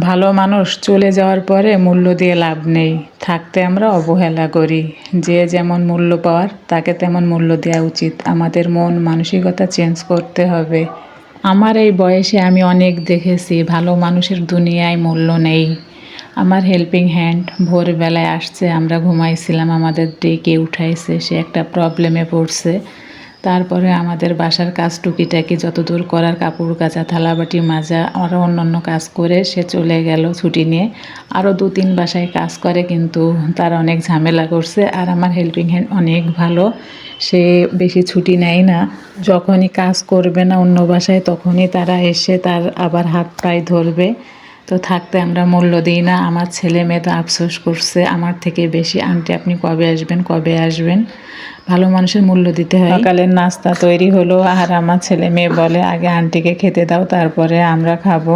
ভালো মানুষ চলে যাওয়ার পরে মূল্য দিয়ে লাভ নেই। থাকতে আমরা অবহেলা করি। যে যেমন মূল্য পাওয়ার, তাকে তেমন মূল্য দেওয়া উচিত। আমাদের মন, মানসিকতা চেঞ্জ করতে হবে। আমার এই বয়সে আমি অনেক দেখেছি, ভালো মানুষের দুনিয়ায় মূল্য নেই। আমার হেল্পিং হ্যান্ড ভোরবেলায় আসছে, আমরা ঘুমাইছিলাম, আমাদের ডেকে উঠাইছে, সে একটা প্রবলেমে পড়ছে। তারপরে আমাদের বাসার কাজ টুকিটাকি যতদূর করার কাপড় কাচা, থালাবাটি মাজা আরও অন্যান্য কাজ করে সে চলে গেল ছুটি নিয়ে। আরও দু তিন বাসায় কাজ করে কিন্তু তার অনেক ঝামেলা করছে আর আমার হেল্পিং হ্যান্ড অনেক ভালো। সে বেশি ছুটি নেয় না। যখনই কাজ করবে না অন্য বাসায় তখনই তারা এসে তার আবার হাত পায়ে ধরবে। তো থাকতে আমরা মূল্য দিই না। আমার ছেলে মেয়ে তো আফসোস করছে। আমার থেকে বেশি আন্টি আপনি কবে আসবেন কবে আসবেন? ভালো মানুষের মূল্য দিতে হয়। সকালের নাস্তা তৈরি হলো। আর আমার ছেলে মেয়ে বলে, আগে আন্টিকে খেতে দাও, তারপরে আমরা খাব।